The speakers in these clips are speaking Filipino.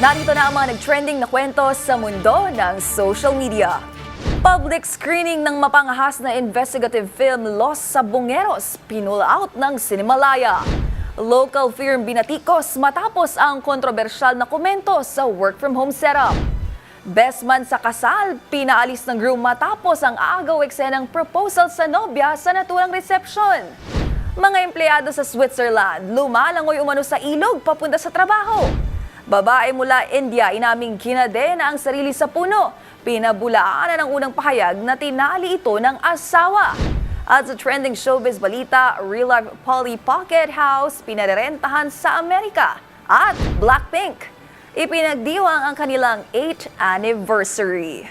Narito na ang mga nag-trending na kwento sa mundo ng social media. Public screening ng mapangahas na investigative film Los Sabongeros, pinull out ng Cinemalaya. Local firm binatikos matapos ang kontrobersyal na komento sa work from home setup. Best man sa kasal, pinaalis ng groom matapos ang agaw eksenang proposal sa nobya sa naturang reception. Mga empleyado sa Switzerland, lumalangoy umano sa ilog papunta sa trabaho. Babae mula India inaming kinade na ang sarili sa puno. Pinabulaan na ng unang pahayag na tinali ito ng asawa. At sa trending showbiz balita, Real Life Polly Pocket House pinarerentahan sa Amerika. At Blackpink, ipinagdiwang ang kanilang 8th anniversary.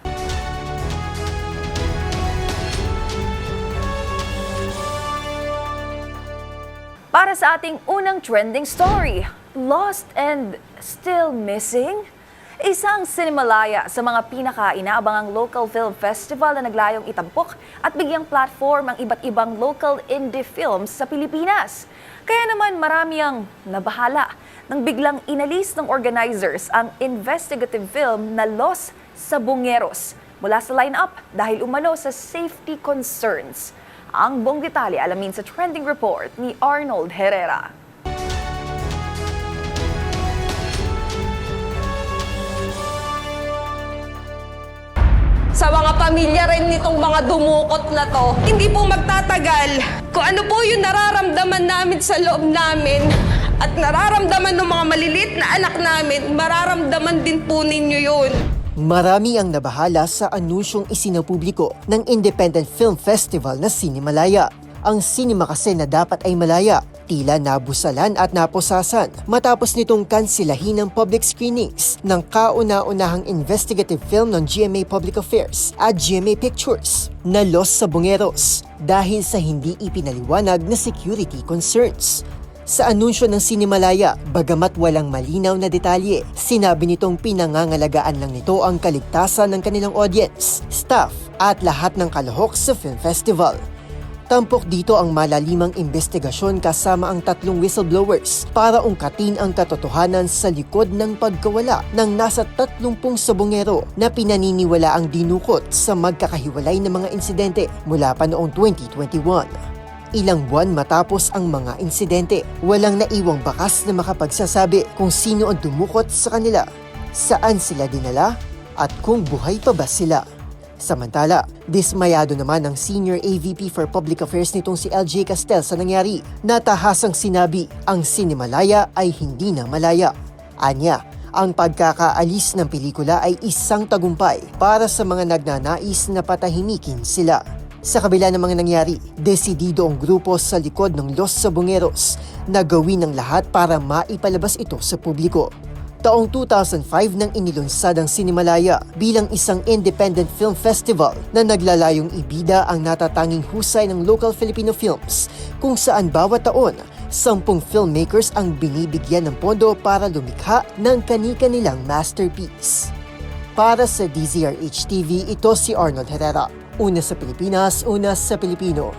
Para sa ating unang trending story, Lost and Still Missing? Isang sinimalaya sa mga pinaka-inaabangang local film festival na naglayong itampok at bigyang platform ang iba't ibang local indie films sa Pilipinas. Kaya naman marami ang nabahala nang biglang inalis ng organizers ang investigative film na Los Sabongeros mula sa lineup dahil umano sa safety concerns. Ang buong detalye alamin sa trending report ni Arnold Herrera. sa mga pamilya rin nitong mga dumukot na to. Hindi po magtatagal kung ano po yung nararamdaman namin sa loob namin at nararamdaman ng mga malilit na anak namin, mararamdaman din po ninyo yun. Marami ang nabahala sa anunsyong isinapubliko ng Independent Film Festival na Sinimalaya. Ang sinima kasi na dapat ay malaya, tila nabusalan at naposasan matapos nitong kansilahin ng public screenings ng kauna-unahang investigative film ng GMA Public Affairs at GMA Pictures na Los Sabongeros dahil sa hindi ipinaliwanag na security concerns. Sa anunsyo ng Sinimalaya, bagamat walang malinaw na detalye, sinabi nitong pinangangalagaan lang nito ang kaligtasan ng kanilang audience, staff, at lahat ng kalahok sa film festival. Tampok dito ang malalimang investigasyon kasama ang tatlong whistleblowers para ungkatin ang katotohanan sa likod ng pagkawala ng nasa 30 sabongero na pinaniniwala ang dinukot sa magkakahiwalay na mga insidente mula pa noong 2021. Ilang buwan matapos ang mga insidente, walang naiwang bakas na makapagsasabi kung sino ang dumukot sa kanila, saan sila dinala, at kung buhay pa ba sila. Samantala, dismayado naman ang Senior AVP for Public Affairs nitong si LJ Castel sa nangyari. Natahasang sinabi, ang sinimalaya ay hindi na malaya. Anya, ang pagkakaalis ng pelikula ay isang tagumpay para sa mga nagnanais na patahimikin sila. Sa kabila ng mga nangyari, desidido ang grupo sa likod ng Los Sabongeros na gawin ang lahat para maipalabas ito sa publiko. Taong 2005 nang inilunsad ang Sinimalaya bilang isang independent film festival na naglalayong ibida ang natatanging husay ng local Filipino films kung saan bawat taon, sampung filmmakers ang binibigyan ng pondo para lumikha ng kani-kanilang masterpiece. Para sa DZRH TV, ito si Arnold Herrera. Una sa Pilipinas, una sa Pilipino.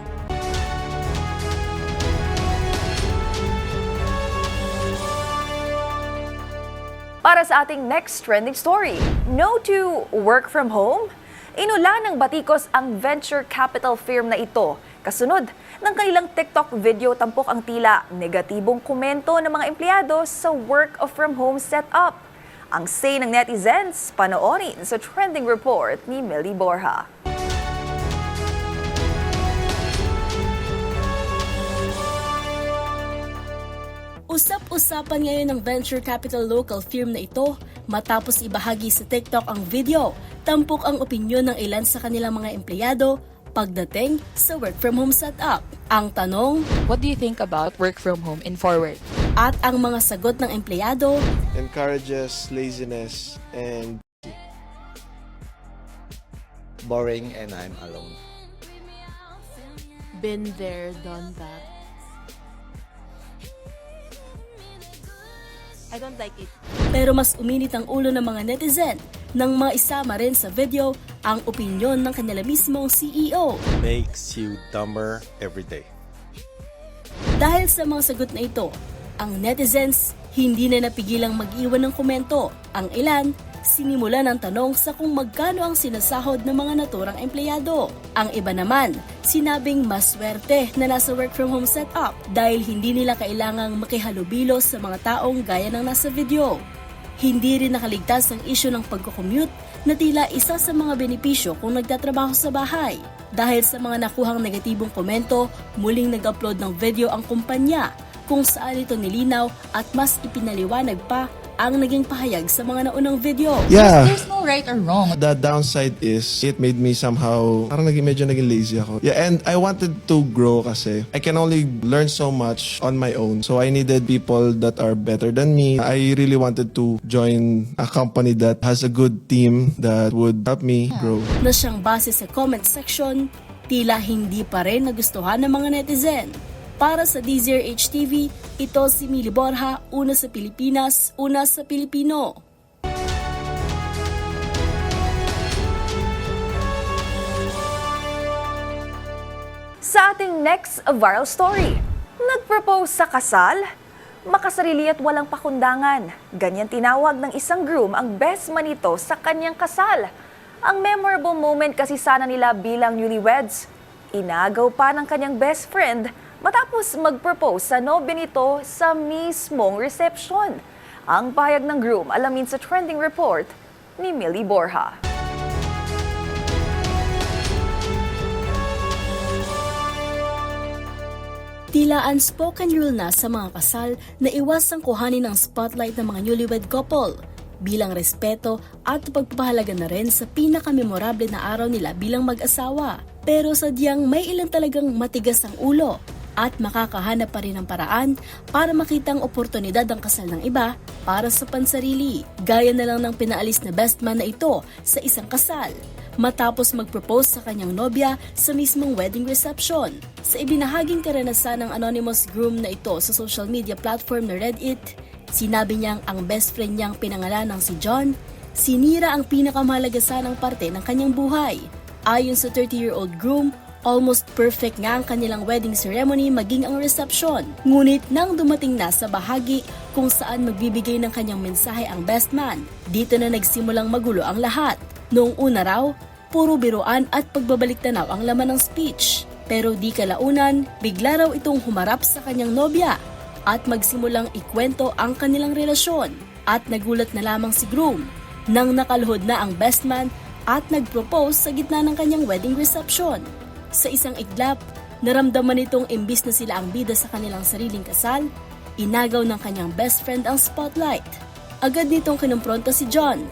Para sa ating next trending story, no to work from home? Inula ng batikos ang venture capital firm na ito. Kasunod ng kanilang TikTok video tampok ang tila negatibong komento ng mga empleyado sa work of from home setup. Ang say ng netizens, panoorin sa trending report ni Millie Borja. Usap-usapan ngayon ng venture capital local firm na ito matapos ibahagi sa TikTok ang video. Tampok ang opinyon ng ilan sa kanilang mga empleyado pagdating sa work from home setup. Ang tanong What do you think about work from home in forward? at ang mga sagot ng empleyado encourages laziness and boring and I'm alone. been there, done that. I don't like it. pero mas uminit ang ulo ng mga netizen nang maisama rin sa video ang opinyon ng kanila mismong CEO. makes you dumber every day. Dahil sa mga sagot na ito, ang netizens hindi na napigilang mag-iwan ng komento. Ang ilan, sinimula ng tanong sa kung magkano ang sinasahod ng mga naturang empleyado. Ang iba naman, sinabing mas swerte na nasa work from home setup dahil hindi nila kailangang makihalubilo sa mga taong gaya ng nasa video. Hindi rin nakaligtas ang isyo ng pagko-commute na tila isa sa mga benepisyo kung nagtatrabaho sa bahay. Dahil sa mga nakuhang negatibong komento, muling nag-upload ng video ang kumpanya kung saan ito nilinaw at mas ipinaliwanag pa ang naging pahayag sa mga naunang video. yeah There's no right or wrong. the downside is it made me somehow parang naging medyo naging lazy ako yeah and I wanted to grow kasi I can only learn so much on my own so I needed people that are better than me I really wanted to join a company that has a good team that would help me grow na siyang base sa comment section, tila hindi pa rin nagustuhan ng mga netizen. Para sa Deezer HTV, ito si Mili Borja, una sa Pilipinas, una sa Pilipino. Sa ating next viral story, nagpropose sa kasal, makasarili at walang pakundangan. Ganyan tinawag ng isang groom ang best man nito sa kanyang kasal. Ang memorable moment kasi sana nila bilang newlyweds. Inagaw pa ng kanyang best friend matapos mag-propose sa nobya nito sa mismong reception. Ang payag ng groom alamin sa trending report ni Millie Borja. Tila unspoken rule na sa mga kasal na iwasang kuhanin ng spotlight ng mga newlywed couple bilang respeto at pagpapahalaga na rin sa pinakamemorable na araw nila bilang mag-asawa. Pero sadyang may ilan talagang matigas ang ulo at makakahanap pa rin ng paraan para makitang oportunidad ang kasal ng iba para sa pansarili. Gaya na lang ng pinaalis na best man na ito sa isang kasal matapos mag-propose sa kanyang nobya sa mismong wedding reception. Sa ibinahaging karanasan ng anonymous groom na ito sa social media platform na Reddit, sinabi niyang ang best friend niyang pinangalan ng si John, sinira ang pinakamahalaga sanang parte ng kanyang buhay. Ayon sa 30-year-old groom, almost perfect nga ang kanilang wedding ceremony maging ang reception. Ngunit nang dumating na sa bahagi kung saan magbibigay ng kanyang mensahe ang best man, dito na nagsimulang magulo ang lahat. Noong una raw, puro biruan at pagbabalik tanaw ang laman ng speech. Pero di kalaunan, bigla raw itong humarap sa kanyang nobya at magsimulang ikwento ang kanilang relasyon. At nagulat na lamang si groom nang nakaluhod na ang best man at nag-propose sa gitna ng kanyang wedding reception. Sa isang iglap, naramdaman nitong imbis na sila ang bida sa kanilang sariling kasal, inagaw ng kanyang best friend ang spotlight. Agad nitong kinumpronta si John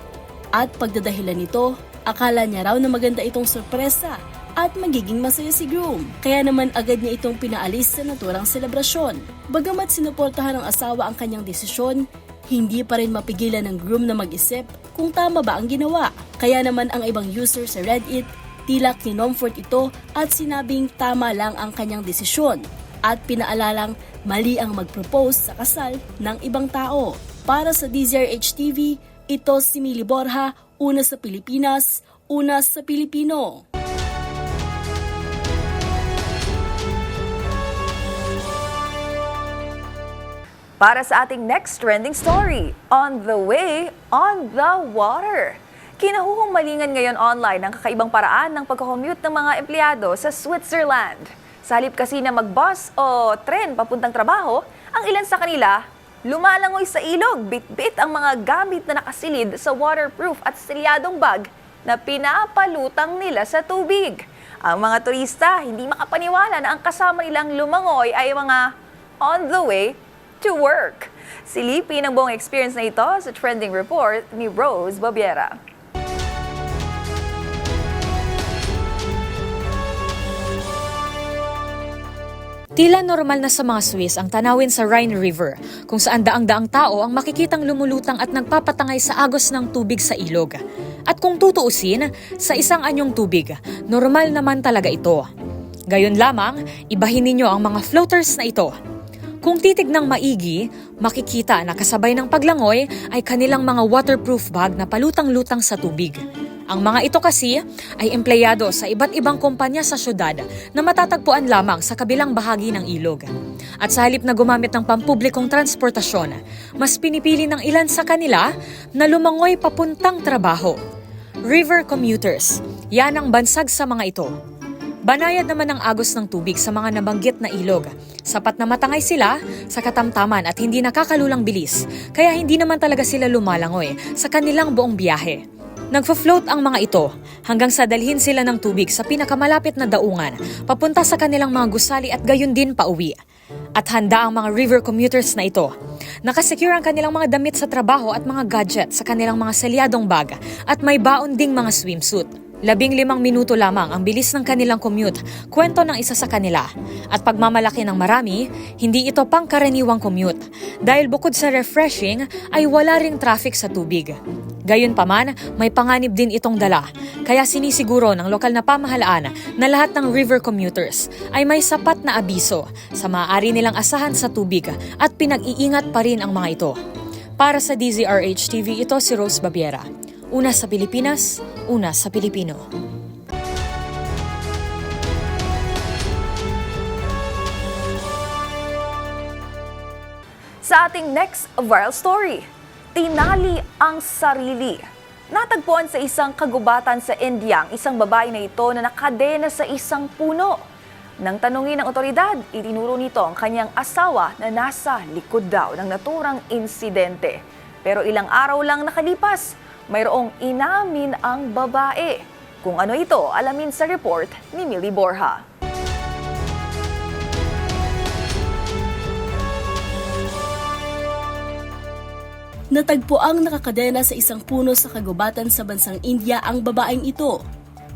at pagdadahilan nito, akala niya raw na maganda itong sorpresa at magiging masaya si groom. Kaya naman agad niya itong pinaalis sa naturang selebrasyon. Bagamat sinuportahan ng asawa ang kanyang desisyon, hindi pa rin mapigilan ng groom na mag-isip kung tama ba ang ginawa. Kaya naman ang ibang user sa Reddit, tila kinomfort ito at sinabing tama lang ang kanyang desisyon at pinaalalang mali ang mag-propose sa kasal ng ibang tao. Para sa DZRH TV, ito si Mili Borja, una sa Pilipinas, una sa Pilipino. Para sa ating next trending story, on the way, on the water. Kinahuhumalingan ngayon online ang kakaibang paraan ng pagkakommute ng mga empleyado sa Switzerland. Sa halip kasi na mag-bus o tren papuntang trabaho, ang ilan sa kanila lumalangoy sa ilog, bit-bit ang mga gamit na nakasilid sa waterproof at silyadong bag na pinapalutang nila sa tubig. Ang mga turista hindi makapaniwala na ang kasama nilang lumangoy ay mga on the way to work. Silipin ang buong experience na ito sa trending report ni Rose Babiera. Tila normal na sa mga Swiss ang tanawin sa Rhine River, kung saan daang-daang tao ang makikitang lumulutang at nagpapatangay sa agos ng tubig sa ilog. At kung tutuusin, sa isang anyong tubig, normal naman talaga ito. Gayon lamang, ibahin ninyo ang mga floaters na ito. Kung titignang maigi, makikita na kasabay ng paglangoy ay kanilang mga waterproof bag na palutang-lutang sa tubig. Ang mga ito kasi ay empleyado sa iba't ibang kumpanya sa syudad na matatagpuan lamang sa kabilang bahagi ng ilog. At sa halip na gumamit ng pampublikong transportasyon, mas pinipili ng ilan sa kanila na lumangoy papuntang trabaho. River commuters, yan ang bansag sa mga ito. Banayad naman ang agos ng tubig sa mga nabanggit na ilog. Sapat na matangay sila sa katamtaman at hindi nakakalulang bilis, kaya hindi naman talaga sila lumalangoy sa kanilang buong biyahe. Nagfo-float ang mga ito hanggang sa dalhin sila ng tubig sa pinakamalapit na daungan, papunta sa kanilang mga gusali at gayon din pauwi. At handa ang mga river commuters na ito. Nakasecure ang kanilang mga damit sa trabaho at mga gadget sa kanilang mga selyadong bag at may baon ding mga swimsuit. Labing limang minuto lamang ang bilis ng kanilang commute, kwento ng isa sa kanila. At pagmamalaki ng marami, hindi ito pangkaraniwang commute. Dahil bukod sa refreshing, ay wala ring traffic sa tubig. Gayunpaman, may panganib din itong dala. Kaya sinisiguro ng lokal na pamahalaan na lahat ng river commuters ay may sapat na abiso sa maaari nilang asahan sa tubig at pinag-iingat pa rin ang mga ito. Para sa DZRH TV, ito si Rose Babiera. Una sa Pilipinas, una sa Pilipino. Sa ating next viral story, tinali ang sarili. Natagpuan sa isang kagubatan sa India ang isang babae na ito na nakadena sa isang puno. Nang tanungin ng otoridad, itinuro nito ang kanyang asawa na nasa likod daw ng naturang insidente. Pero ilang araw lang nakalipas, mayroong inamin ang babae. Kung ano ito, alamin sa report ni Millie Borja. Natagpo ang nakakadena sa isang puno sa kagubatan sa bansang India ang babaeng ito.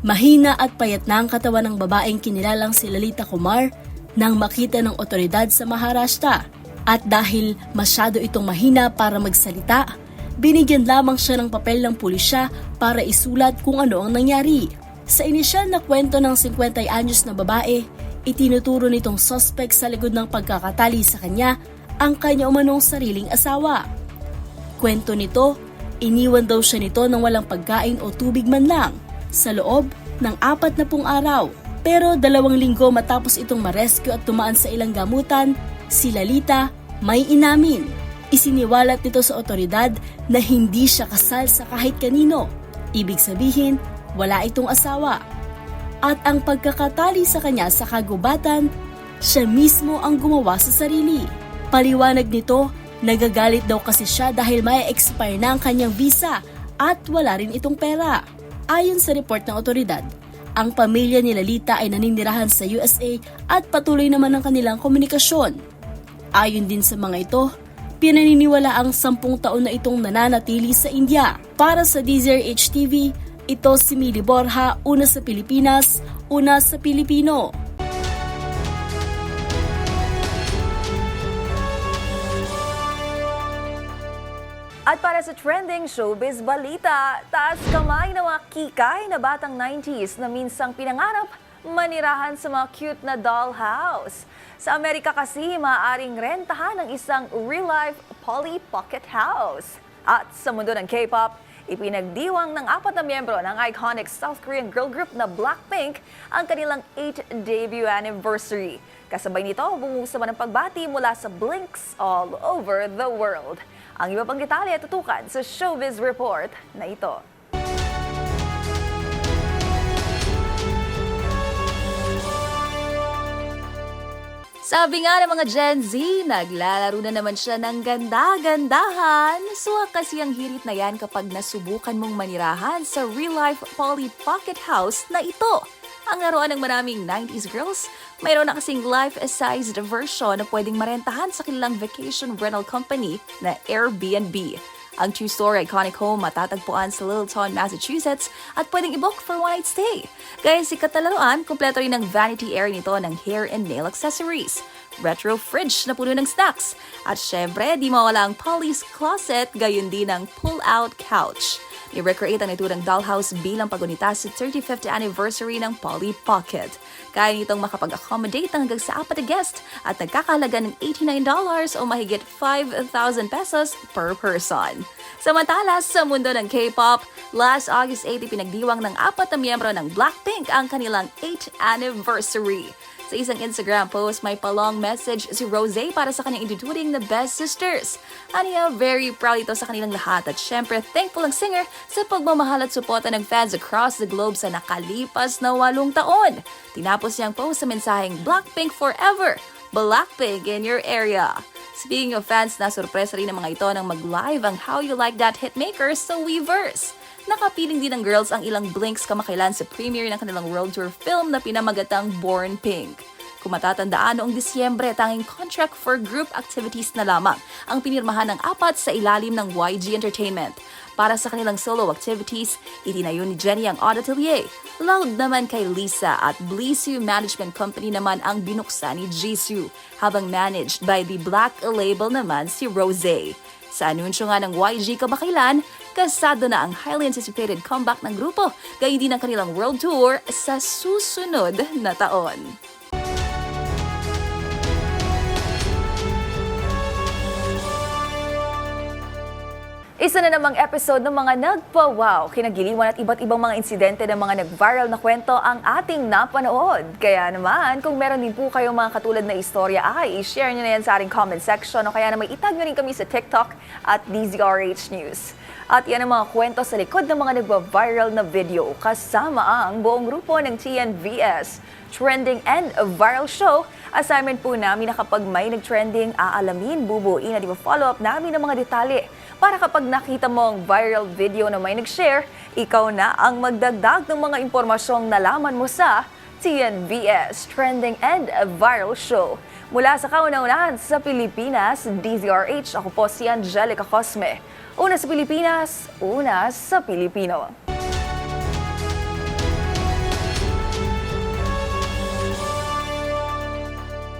Mahina at payat na ang katawan ng babaeng kinilalang si Lalita Kumar nang makita ng otoridad sa Maharashtra. At dahil masyado itong mahina para magsalita, binigyan lamang siya ng papel ng pulisya para isulat kung ano ang nangyari. Sa inisyal na kwento ng 50 anyos na babae, itinuturo nitong suspect sa likod ng pagkakatali sa kanya ang kanya umanong sariling asawa. Kwento nito, iniwan daw siya nito ng walang pagkain o tubig man lang sa loob ng apat na pung araw. Pero dalawang linggo matapos itong marescue at tumaan sa ilang gamutan, si Lalita may inamin. Isiniwalat nito sa otoridad na hindi siya kasal sa kahit kanino. Ibig sabihin, wala itong asawa. At ang pagkakatali sa kanya sa kagubatan, siya mismo ang gumawa sa sarili. Paliwanag nito, nagagalit daw kasi siya dahil may expire na ang kanyang visa at wala rin itong pera. Ayon sa report ng otoridad, ang pamilya ni Lalita ay naninirahan sa USA at patuloy naman ang kanilang komunikasyon. Ayon din sa mga ito, pinaniniwala ang sampung taon na itong nananatili sa India. Para sa DZRH TV, ito si Mili Borja, una sa Pilipinas, una sa Pilipino. At para sa trending showbiz balita, taas kamay na mga kikay na batang 90s na minsang pinangarap manirahan sa mga cute na dollhouse. Sa Amerika kasi, maaaring rentahan ng isang real-life Polly Pocket House. At sa mundo ng K-pop, ipinagdiwang ng apat na miyembro ng iconic South Korean girl group na Blackpink ang kanilang 8th debut anniversary. Kasabay nito, bumusa man ang pagbati mula sa Blinks all over the world. Ang iba pang detalye tutukan sa Showbiz Report na ito. Sabi nga ng mga Gen Z, naglalaro na naman siya ng ganda-gandahan. Suwak kasi ang hirit na yan kapag nasubukan mong manirahan sa real-life Polly Pocket House na ito. Ang laruan ng maraming 90s girls, mayroon na kasing life-sized version na pwedeng marentahan sa kanilang vacation rental company na Airbnb. Ang two-story iconic home matatagpuan sa Littleton, Massachusetts at pwedeng i-book for one-night stay. Gaya si katalaruan, kompleto rin ang vanity area nito ng hair and nail accessories. Retro fridge na puno ng snacks. At syempre, di mawala ang Polly's Closet, gayon din ang pull-out couch. I-recreate ang naturang dollhouse bilang pagunita sa 35th anniversary ng Polly Pocket. Kaya nitong makapag-accommodate ng hanggang sa apat na guest at nagkakahalaga ng $89 o mahigit 5,000 pesos per person. Samantala, sa mundo ng K-pop, last August 8 pinagdiwang ng apat na miyembro ng Blackpink ang kanilang 8th anniversary. Sa isang Instagram post, may palong message si Rose para sa kanyang ituturing na Best Sisters. Aniya, very proud ito sa kanilang lahat at syempre thankful ang singer sa pagmamahal at suporta ng fans across the globe sa nakalipas na walong taon. Tinapos niyang post sa mensaheng Blackpink Forever, Blackpink in your area. Speaking of fans, na sorpresa rin ng mga ito nang mag-live ang How You Like That hitmakers sa Weverse. Nakapiling din ng girls ang ilang blinks kamakailan sa premiere ng kanilang world tour film na pinamagatang Born Pink. Kung matatandaan noong Disyembre, tanging contract for group activities na lamang ang pinirmahan ng apat sa ilalim ng YG Entertainment. Para sa kanilang solo activities, itinayo ni Jenny ang Odd Atelier. Loud naman kay Lisa at Blisu Management Company naman ang binuksan ni Jisoo, habang managed by the Black Label naman si Rosé. Sa anunsyo nga ng YG kamakailan, kasado na ang highly anticipated comeback ng grupo, gayon din ang kanilang world tour sa susunod na taon. Isa na namang episode ng mga nagpa-wow, kinagiliwan at iba't ibang mga insidente ng mga nag-viral na kwento ang ating napanood. Kaya naman, kung meron din po kayong mga katulad na istorya, ay i-share nyo na yan sa ating comment section o kaya naman itag nyo rin kami sa TikTok at DZRH News. At yan ang mga kwento sa likod ng mga nagva-viral na video kasama ang buong grupo ng TNVS. Trending and Viral Show, assignment po namin na kapag may nag-trending, aalamin, bubuin at i-follow up namin ang mga detalye para kapag nakita mo ang viral video na may nag-share, ikaw na ang magdagdag ng mga impormasyong nalaman mo sa TNVS Trending and Viral Show. Mula sa kauna-unahan sa Pilipinas, DZRH, ako po si Angelica Cosme. Una sa Pilipinas, una sa Pilipino.